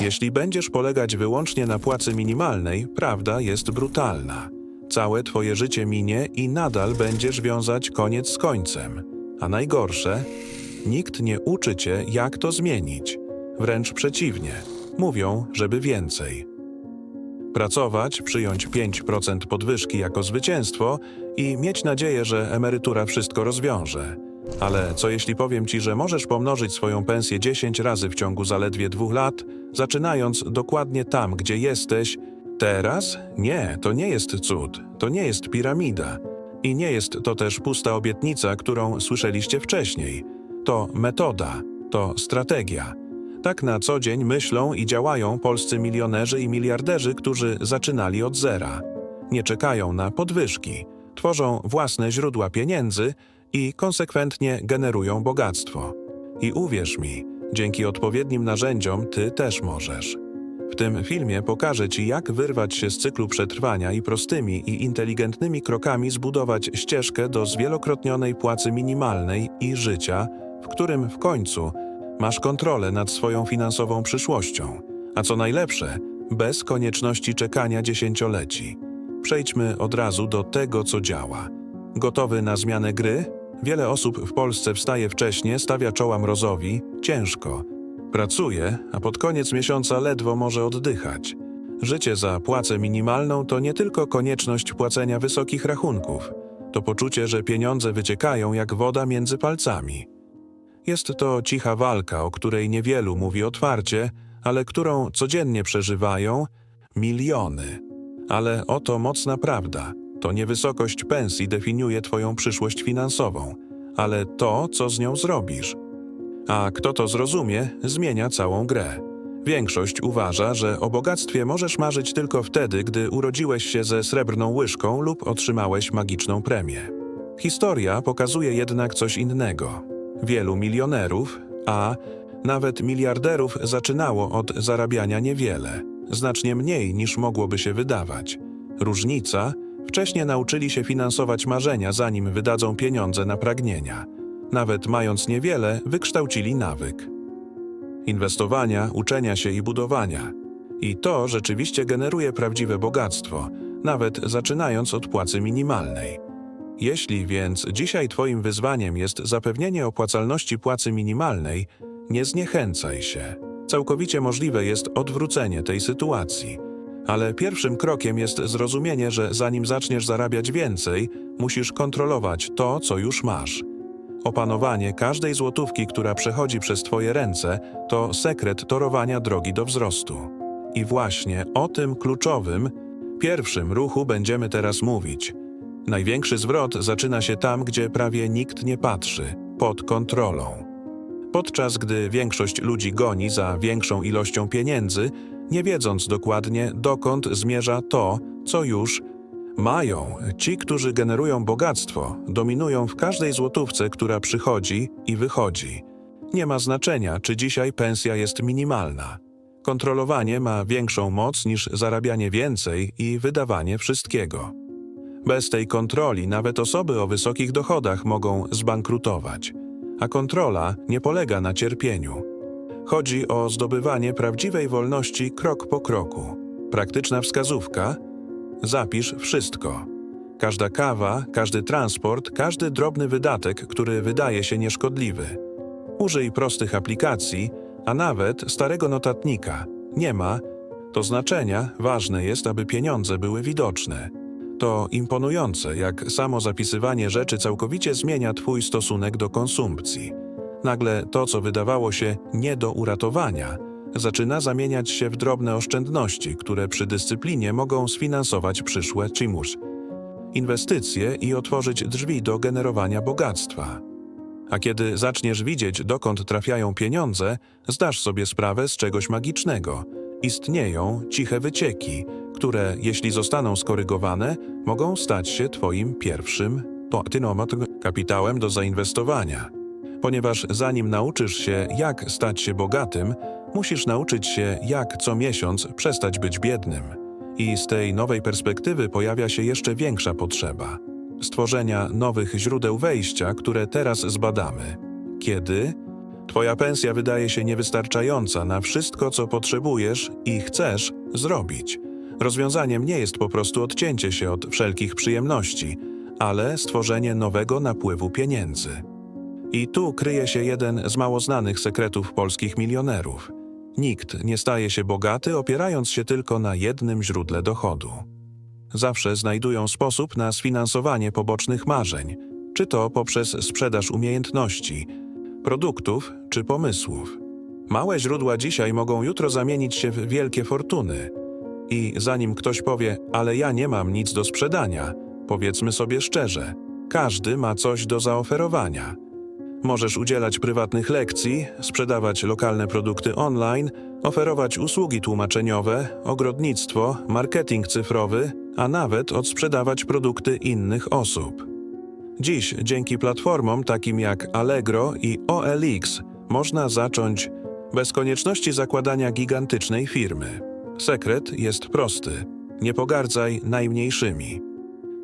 Jeśli będziesz polegać wyłącznie na płacy minimalnej, prawda jest brutalna. Całe twoje życie minie i nadal będziesz wiązać koniec z końcem. A najgorsze, nikt nie uczy cię, jak to zmienić. Wręcz przeciwnie, mówią, żeby więcej. Pracować, przyjąć 5% podwyżki jako zwycięstwo i mieć nadzieję, że emerytura wszystko rozwiąże. Ale co jeśli powiem ci, że możesz pomnożyć swoją pensję 10 razy w ciągu zaledwie dwóch lat, zaczynając dokładnie tam, gdzie jesteś teraz? Nie, to nie jest cud, to nie jest piramida. I nie jest to też pusta obietnica, którą słyszeliście wcześniej. To metoda, to strategia. Tak na co dzień myślą i działają polscy milionerzy i miliarderzy, którzy zaczynali od zera. Nie czekają na podwyżki, tworzą własne źródła pieniędzy i konsekwentnie generują bogactwo. I uwierz mi, dzięki odpowiednim narzędziom ty też możesz. W tym filmie pokażę Ci, jak wyrwać się z cyklu przetrwania i prostymi i inteligentnymi krokami zbudować ścieżkę do zwielokrotnionej płacy minimalnej i życia, w którym w końcu masz kontrolę nad swoją finansową przyszłością. A co najlepsze, bez konieczności czekania dziesięcioleci. Przejdźmy od razu do tego, co działa. Gotowy na zmianę gry? Wiele osób w Polsce wstaje wcześnie, stawia czoła mrozowi, ciężko. Pracuje, a pod koniec miesiąca ledwo może oddychać. Życie za płacę minimalną to nie tylko konieczność płacenia wysokich rachunków, to poczucie, że pieniądze wyciekają jak woda między palcami. Jest to cicha walka, o której niewielu mówi otwarcie, ale którą codziennie przeżywają miliony. Ale oto mocna prawda. To nie wysokość pensji definiuje Twoją przyszłość finansową, ale to, co z nią zrobisz. A kto to zrozumie, zmienia całą grę. Większość uważa, że o bogactwie możesz marzyć tylko wtedy, gdy urodziłeś się ze srebrną łyżką lub otrzymałeś magiczną premię. Historia pokazuje jednak coś innego. Wielu milionerów, a nawet miliarderów zaczynało od zarabiania niewiele, znacznie mniej niż mogłoby się wydawać. Różnica wcześniej nauczyli się finansować marzenia, zanim wydadzą pieniądze na pragnienia. Nawet mając niewiele, wykształcili nawyk inwestowania, uczenia się i budowania. I to rzeczywiście generuje prawdziwe bogactwo, nawet zaczynając od płacy minimalnej. Jeśli więc dzisiaj Twoim wyzwaniem jest zapewnienie opłacalności płacy minimalnej, nie zniechęcaj się. Całkowicie możliwe jest odwrócenie tej sytuacji. Ale pierwszym krokiem jest zrozumienie, że zanim zaczniesz zarabiać więcej, musisz kontrolować to, co już masz. Opanowanie każdej złotówki, która przechodzi przez Twoje ręce, to sekret torowania drogi do wzrostu. I właśnie o tym kluczowym, pierwszym ruchu będziemy teraz mówić. Największy zwrot zaczyna się tam, gdzie prawie nikt nie patrzy pod kontrolą. Podczas gdy większość ludzi goni za większą ilością pieniędzy, nie wiedząc dokładnie, dokąd zmierza to, co już mają. Ci, którzy generują bogactwo, dominują w każdej złotówce, która przychodzi i wychodzi. Nie ma znaczenia, czy dzisiaj pensja jest minimalna. Kontrolowanie ma większą moc niż zarabianie więcej i wydawanie wszystkiego. Bez tej kontroli nawet osoby o wysokich dochodach mogą zbankrutować, a kontrola nie polega na cierpieniu. Chodzi o zdobywanie prawdziwej wolności krok po kroku. Praktyczna wskazówka Zapisz wszystko. Każda kawa, każdy transport, każdy drobny wydatek, który wydaje się nieszkodliwy. Użyj prostych aplikacji, a nawet starego notatnika. Nie ma to znaczenia, ważne jest, aby pieniądze były widoczne. To imponujące, jak samo zapisywanie rzeczy całkowicie zmienia Twój stosunek do konsumpcji. Nagle to, co wydawało się nie do uratowania, zaczyna zamieniać się w drobne oszczędności, które przy dyscyplinie mogą sfinansować przyszłe chimus, inwestycje i otworzyć drzwi do generowania bogactwa. A kiedy zaczniesz widzieć, dokąd trafiają pieniądze, zdasz sobie sprawę z czegoś magicznego. Istnieją ciche wycieki, które, jeśli zostaną skorygowane, mogą stać się Twoim pierwszym kapitałem do zainwestowania. Ponieważ zanim nauczysz się, jak stać się bogatym, musisz nauczyć się, jak co miesiąc przestać być biednym. I z tej nowej perspektywy pojawia się jeszcze większa potrzeba stworzenia nowych źródeł wejścia, które teraz zbadamy. Kiedy? Twoja pensja wydaje się niewystarczająca na wszystko, co potrzebujesz i chcesz zrobić. Rozwiązaniem nie jest po prostu odcięcie się od wszelkich przyjemności, ale stworzenie nowego napływu pieniędzy. I tu kryje się jeden z mało znanych sekretów polskich milionerów. Nikt nie staje się bogaty, opierając się tylko na jednym źródle dochodu. Zawsze znajdują sposób na sfinansowanie pobocznych marzeń, czy to poprzez sprzedaż umiejętności, produktów czy pomysłów. Małe źródła dzisiaj mogą jutro zamienić się w wielkie fortuny. I zanim ktoś powie, ale ja nie mam nic do sprzedania, powiedzmy sobie szczerze, każdy ma coś do zaoferowania. Możesz udzielać prywatnych lekcji, sprzedawać lokalne produkty online, oferować usługi tłumaczeniowe, ogrodnictwo, marketing cyfrowy, a nawet odsprzedawać produkty innych osób. Dziś dzięki platformom takim jak Allegro i OLX można zacząć bez konieczności zakładania gigantycznej firmy. Sekret jest prosty. Nie pogardzaj najmniejszymi.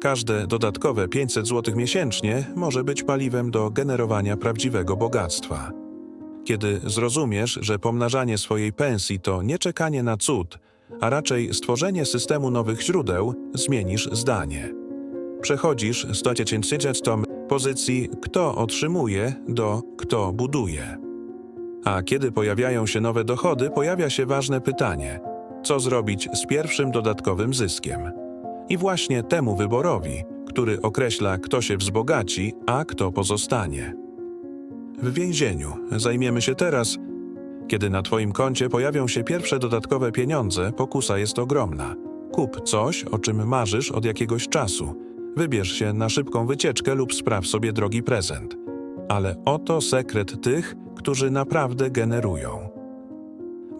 Każde dodatkowe 500 zł miesięcznie może być paliwem do generowania prawdziwego bogactwa. Kiedy zrozumiesz, że pomnażanie swojej pensji to nie czekanie na cud, a raczej stworzenie systemu nowych źródeł, zmienisz zdanie. Przechodzisz z 2030 pozycji kto otrzymuje do kto buduje. A kiedy pojawiają się nowe dochody, pojawia się ważne pytanie: co zrobić z pierwszym dodatkowym zyskiem? I właśnie temu wyborowi, który określa, kto się wzbogaci, a kto pozostanie. W więzieniu zajmiemy się teraz. Kiedy na Twoim koncie pojawią się pierwsze dodatkowe pieniądze, pokusa jest ogromna. Kup coś, o czym marzysz od jakiegoś czasu. Wybierz się na szybką wycieczkę lub spraw sobie drogi prezent. Ale oto sekret tych, którzy naprawdę generują.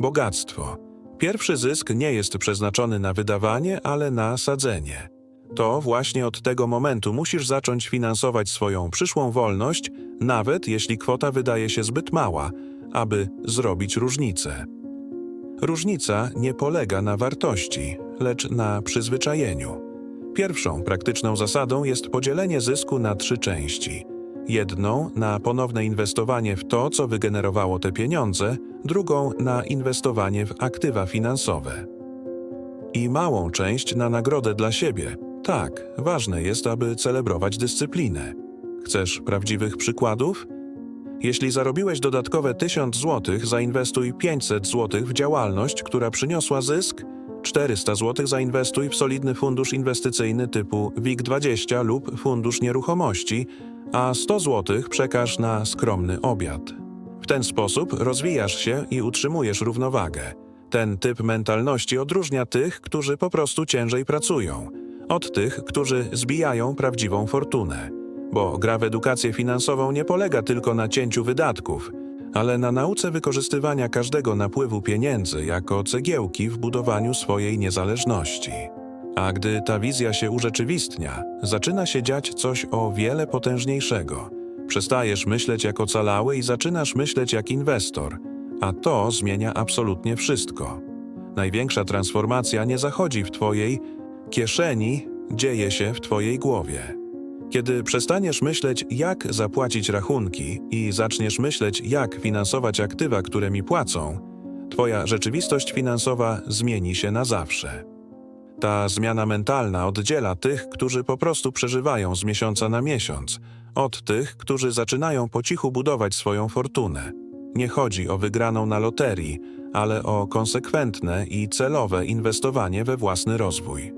Bogactwo. Pierwszy zysk nie jest przeznaczony na wydawanie, ale na sadzenie. To właśnie od tego momentu musisz zacząć finansować swoją przyszłą wolność, nawet jeśli kwota wydaje się zbyt mała, aby zrobić różnicę. Różnica nie polega na wartości, lecz na przyzwyczajeniu. Pierwszą praktyczną zasadą jest podzielenie zysku na trzy części. Jedną na ponowne inwestowanie w to, co wygenerowało te pieniądze, drugą na inwestowanie w aktywa finansowe. I małą część na nagrodę dla siebie. Tak, ważne jest, aby celebrować dyscyplinę. Chcesz prawdziwych przykładów? Jeśli zarobiłeś dodatkowe 1000 zł, zainwestuj 500 zł w działalność, która przyniosła zysk, 400 zł zainwestuj w solidny fundusz inwestycyjny typu WIG20 lub fundusz nieruchomości, a 100 zł przekaż na skromny obiad. W ten sposób rozwijasz się i utrzymujesz równowagę. Ten typ mentalności odróżnia tych, którzy po prostu ciężej pracują, od tych, którzy zbijają prawdziwą fortunę. Bo gra w edukację finansową nie polega tylko na cięciu wydatków, ale na nauce wykorzystywania każdego napływu pieniędzy jako cegiełki w budowaniu swojej niezależności. A gdy ta wizja się urzeczywistnia, zaczyna się dziać coś o wiele potężniejszego. Przestajesz myśleć jak ocalały i zaczynasz myśleć jak inwestor, a to zmienia absolutnie wszystko. Największa transformacja nie zachodzi w Twojej kieszeni, dzieje się w Twojej głowie. Kiedy przestaniesz myśleć, jak zapłacić rachunki i zaczniesz myśleć, jak finansować aktywa, które mi płacą, Twoja rzeczywistość finansowa zmieni się na zawsze. Ta zmiana mentalna oddziela tych, którzy po prostu przeżywają z miesiąca na miesiąc, od tych, którzy zaczynają po cichu budować swoją fortunę. Nie chodzi o wygraną na loterii, ale o konsekwentne i celowe inwestowanie we własny rozwój.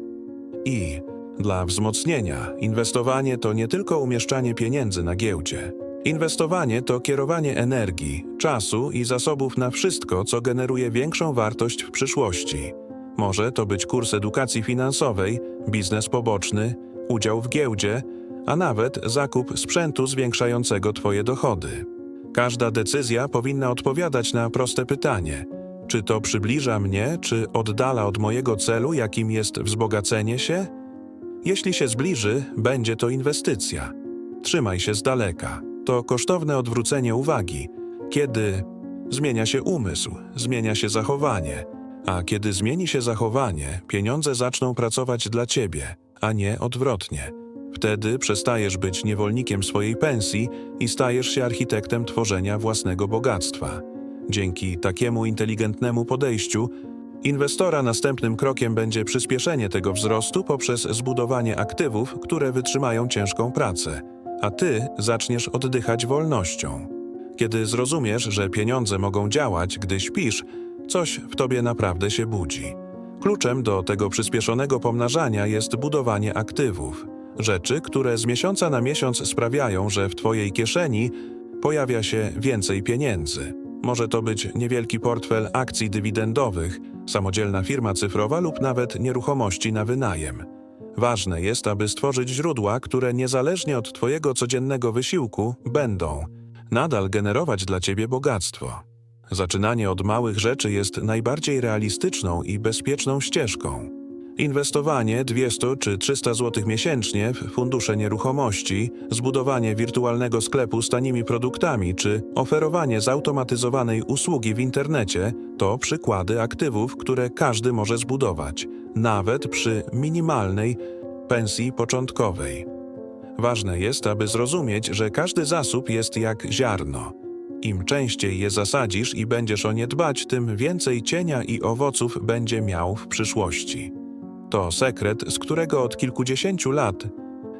I dla wzmocnienia, inwestowanie to nie tylko umieszczanie pieniędzy na giełdzie. Inwestowanie to kierowanie energii, czasu i zasobów na wszystko, co generuje większą wartość w przyszłości. Może to być kurs edukacji finansowej, biznes poboczny, udział w giełdzie, a nawet zakup sprzętu zwiększającego Twoje dochody. Każda decyzja powinna odpowiadać na proste pytanie: czy to przybliża mnie, czy oddala od mojego celu, jakim jest wzbogacenie się? Jeśli się zbliży, będzie to inwestycja. Trzymaj się z daleka. To kosztowne odwrócenie uwagi. Kiedy zmienia się umysł, zmienia się zachowanie, a kiedy zmieni się zachowanie, pieniądze zaczną pracować dla ciebie, a nie odwrotnie. Wtedy przestajesz być niewolnikiem swojej pensji i stajesz się architektem tworzenia własnego bogactwa. Dzięki takiemu inteligentnemu podejściu, inwestora następnym krokiem będzie przyspieszenie tego wzrostu poprzez zbudowanie aktywów, które wytrzymają ciężką pracę, a ty zaczniesz oddychać wolnością. Kiedy zrozumiesz, że pieniądze mogą działać, gdy śpisz, coś w tobie naprawdę się budzi. Kluczem do tego przyspieszonego pomnażania jest budowanie aktywów. Rzeczy, które z miesiąca na miesiąc sprawiają, że w twojej kieszeni pojawia się więcej pieniędzy. Może to być niewielki portfel akcji dywidendowych, samodzielna firma cyfrowa lub nawet nieruchomości na wynajem. Ważne jest, aby stworzyć źródła, które niezależnie od Twojego codziennego wysiłku będą nadal generować dla Ciebie bogactwo. Zaczynanie od małych rzeczy jest najbardziej realistyczną i bezpieczną ścieżką. Inwestowanie 200 czy 300 zł miesięcznie w fundusze nieruchomości, zbudowanie wirtualnego sklepu z tanimi produktami czy oferowanie zautomatyzowanej usługi w internecie to przykłady aktywów, które każdy może zbudować, nawet przy minimalnej pensji początkowej. Ważne jest, aby zrozumieć, że każdy zasób jest jak ziarno. Im częściej je zasadzisz i będziesz o nie dbać, tym więcej cienia i owoców będzie miał w przyszłości. To sekret, z którego od kilkudziesięciu lat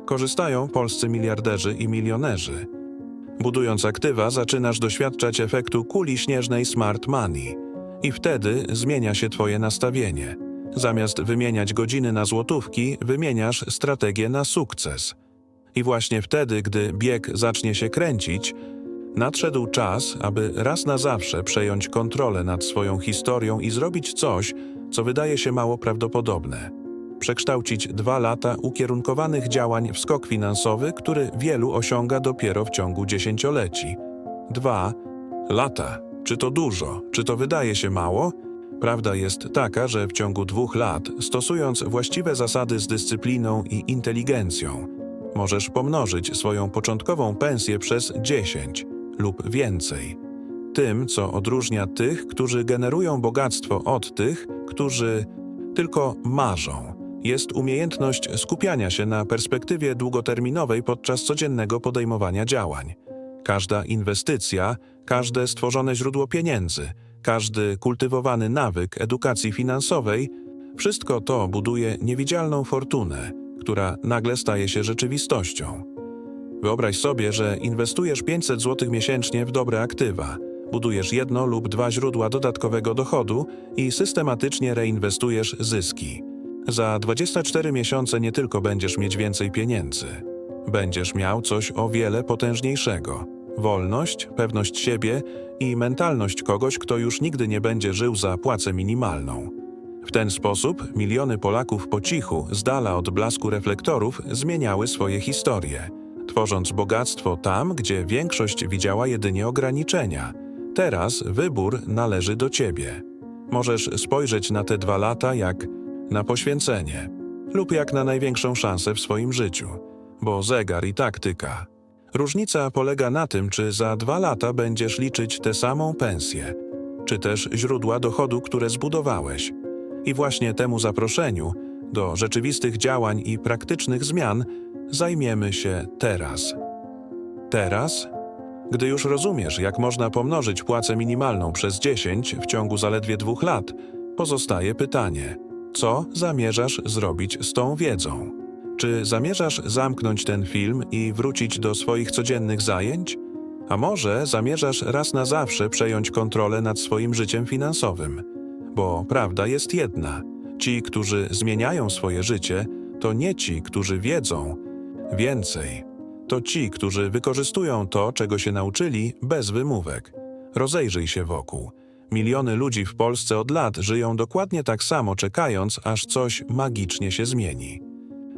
korzystają polscy miliarderzy i milionerzy. Budując aktywa, zaczynasz doświadczać efektu kuli śnieżnej smart money. I wtedy zmienia się Twoje nastawienie. Zamiast wymieniać godziny na złotówki, wymieniasz strategię na sukces. I właśnie wtedy, gdy bieg zacznie się kręcić, nadszedł czas, aby raz na zawsze przejąć kontrolę nad swoją historią i zrobić coś, co wydaje się mało prawdopodobne. Przekształcić dwa lata ukierunkowanych działań w skok finansowy, który wielu osiąga dopiero w ciągu dziesięcioleci. Dwa lata. Czy to dużo? Czy to wydaje się mało? Prawda jest taka, że w ciągu dwóch lat, stosując właściwe zasady z dyscypliną i inteligencją, możesz pomnożyć swoją początkową pensję przez 10 lub więcej. Tym, co odróżnia tych, którzy generują bogactwo od tych, którzy tylko marzą, jest umiejętność skupiania się na perspektywie długoterminowej podczas codziennego podejmowania działań. Każda inwestycja, każde stworzone źródło pieniędzy, każdy kultywowany nawyk edukacji finansowej wszystko to buduje niewidzialną fortunę, która nagle staje się rzeczywistością. Wyobraź sobie, że inwestujesz 500 zł miesięcznie w dobre aktywa, budujesz jedno lub dwa źródła dodatkowego dochodu i systematycznie reinwestujesz zyski. Za 24 miesiące nie tylko będziesz mieć więcej pieniędzy, będziesz miał coś o wiele potężniejszego. Wolność, pewność siebie i mentalność kogoś, kto już nigdy nie będzie żył za płacę minimalną. W ten sposób miliony Polaków po cichu, z dala od blasku reflektorów, zmieniały swoje historie, tworząc bogactwo tam, gdzie większość widziała jedynie ograniczenia. Teraz wybór należy do ciebie. Możesz spojrzeć na te dwa lata jak na poświęcenie lub jak na największą szansę w swoim życiu, bo zegar i tak tyka. Różnica polega na tym, czy za dwa lata będziesz liczyć tę samą pensję, czy też źródła dochodu, które zbudowałeś. I właśnie temu zaproszeniu do rzeczywistych działań i praktycznych zmian zajmiemy się teraz. Teraz, gdy już rozumiesz, jak można pomnożyć płacę minimalną przez 10 w ciągu zaledwie dwóch lat, pozostaje pytanie: co zamierzasz zrobić z tą wiedzą? Czy zamierzasz zamknąć ten film i wrócić do swoich codziennych zajęć? A może zamierzasz raz na zawsze przejąć kontrolę nad swoim życiem finansowym? Bo prawda jest jedna: ci, którzy zmieniają swoje życie, to nie ci, którzy wiedzą więcej. To ci, którzy wykorzystują to, czego się nauczyli, bez wymówek. Rozejrzyj się wokół. Miliony ludzi w Polsce od lat żyją dokładnie tak samo, czekając, aż coś magicznie się zmieni.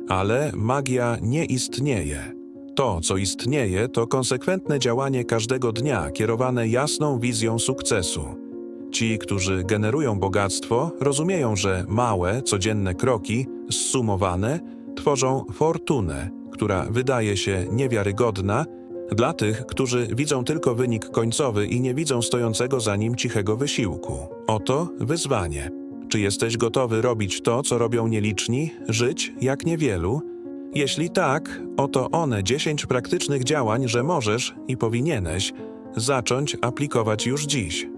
Ale magia nie istnieje. To, co istnieje, to konsekwentne działanie każdego dnia kierowane jasną wizją sukcesu. Ci, którzy generują bogactwo, rozumieją, że małe, codzienne kroki, zsumowane, tworzą fortunę, która wydaje się niewiarygodna dla tych, którzy widzą tylko wynik końcowy i nie widzą stojącego za nim cichego wysiłku. Oto wyzwanie. Czy jesteś gotowy robić to, co robią nieliczni, żyć jak niewielu? Jeśli tak, oto one 10 praktycznych działań, że możesz i powinieneś zacząć aplikować już dziś.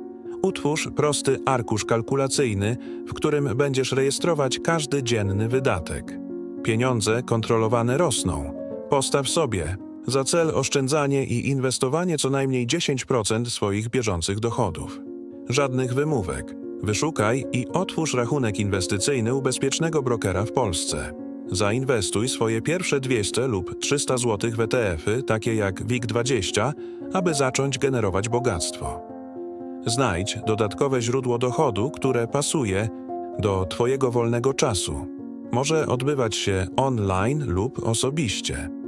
Utwórz prosty arkusz kalkulacyjny, w którym będziesz rejestrować każdy dzienny wydatek. Pieniądze kontrolowane rosną. Postaw sobie za cel oszczędzanie i inwestowanie co najmniej 10% swoich bieżących dochodów. Żadnych wymówek. Wyszukaj i otwórz rachunek inwestycyjny u bezpiecznego brokera w Polsce. Zainwestuj swoje pierwsze 200 lub 300 zł w ETF-y, takie jak WIG20, aby zacząć generować bogactwo. Znajdź dodatkowe źródło dochodu, które pasuje do Twojego wolnego czasu. Może odbywać się online lub osobiście.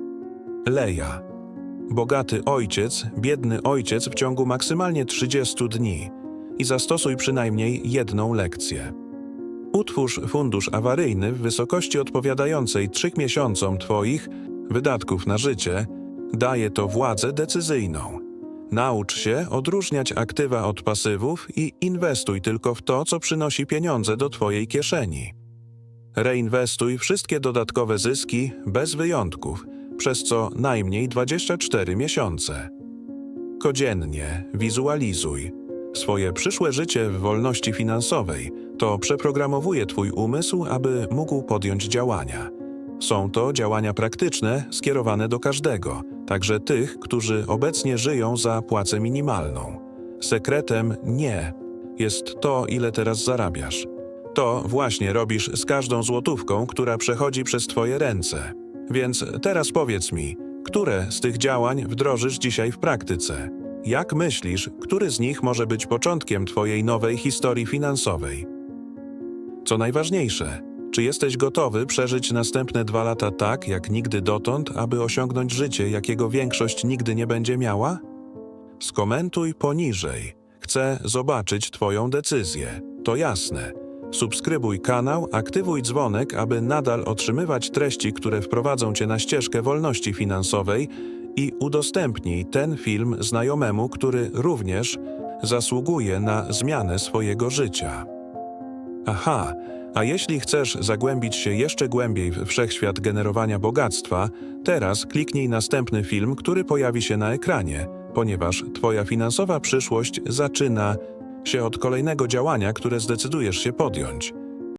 Leja. Bogaty ojciec, biedny ojciec w ciągu maksymalnie 30 dni i zastosuj przynajmniej jedną lekcję. Utwórz fundusz awaryjny w wysokości odpowiadającej 3 miesiącom Twoich wydatków na życie. Daje to władzę decyzyjną. Naucz się odróżniać aktywa od pasywów i inwestuj tylko w to, co przynosi pieniądze do Twojej kieszeni. Reinwestuj wszystkie dodatkowe zyski bez wyjątków, przez co najmniej 24 miesiące. Codziennie wizualizuj swoje przyszłe życie w wolności finansowej. To przeprogramowuje Twój umysł, aby mógł podjąć działania. Są to działania praktyczne, skierowane do każdego, także tych, którzy obecnie żyją za płacę minimalną. Sekretem nie jest to, ile teraz zarabiasz. To właśnie robisz z każdą złotówką, która przechodzi przez Twoje ręce. Więc teraz powiedz mi, które z tych działań wdrożysz dzisiaj w praktyce? Jak myślisz, który z nich może być początkiem Twojej nowej historii finansowej? Co najważniejsze, czy jesteś gotowy przeżyć następne dwa lata tak, jak nigdy dotąd, aby osiągnąć życie, jakiego większość nigdy nie będzie miała? Skomentuj poniżej. Chcę zobaczyć Twoją decyzję. To jasne. Subskrybuj kanał, aktywuj dzwonek, aby nadal otrzymywać treści, które wprowadzą Cię na ścieżkę wolności finansowej i udostępnij ten film znajomemu, który również zasługuje na zmianę swojego życia. Aha, a jeśli chcesz zagłębić się jeszcze głębiej w wszechświat generowania bogactwa, teraz kliknij następny film, który pojawi się na ekranie, ponieważ Twoja finansowa przyszłość zaczyna się od kolejnego działania, które zdecydujesz się podjąć.